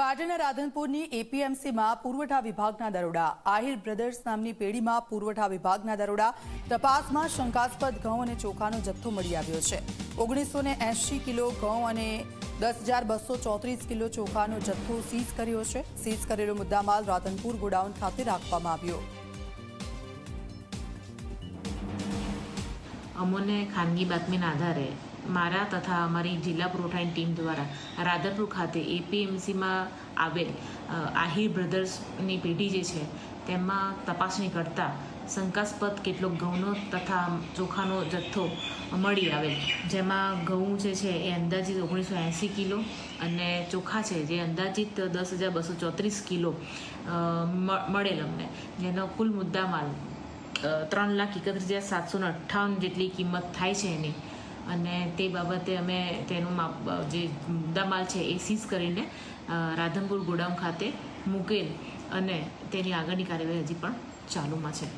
પાટણના રાધનપુરની એપીએમસીમાં પુરવઠા વિભાગના દરોડા. આહિર બ્રધર્સ નામની પેઢીમાં પુરવઠા વિભાગના દરોડા. તપાસમાં શંકાસ્પદ ઘઉં અને ચોખાનો જથ્થો મળી આવ્યો છે. ઓગણીસો કિલો ઘઉં અને દસ હજાર બસો ચોત્રીસ કિલો ચોખાનો જથ્થો સીઝ કર્યો છે. સીઝ કરેલો મુદ્દામાલ રાધનપુર ગોડાઉન ખાતે રાખવામાં આવ્યો. અમોને ખાનગી બાતમીના આધારે મારા તથા અમારી જિલ્લા પુરવઠાની ટીમ દ્વારા રાધનપુર ખાતે એપીએમસીમાં આવેલ આહિર બ્રધર્સની પેઢી જે છે, તેમાં તપાસણી કરતાં શંકાસ્પદ કેટલોક ઘઉંનો તથા ચોખાનો જથ્થો મળી આવેલ, જેમાં ઘઉં જે છે એ અંદાજિત ઓગણીસો એંસી કિલો અને ચોખા છે જે અંદાજિત દસ હજાર બસો ચોત્રીસ કિલો મળેલ અમને. જેનો કુલ મુદ્દામાલ ત્રણ લાખ એકત્રીસ હજાર સાતસો અઠ્ઠાવન જેટલી કિંમત થાય છે એની. અને તે બાબતે અમે તેનું માપ, જે મુદ્દામાલ છે એ સીઝ કરીને રાધનપુર ગોડાઉન ખાતે મૂકેલ અને તેની આગળની કાર્યવાહી હજી પણ ચાલુમાં છે.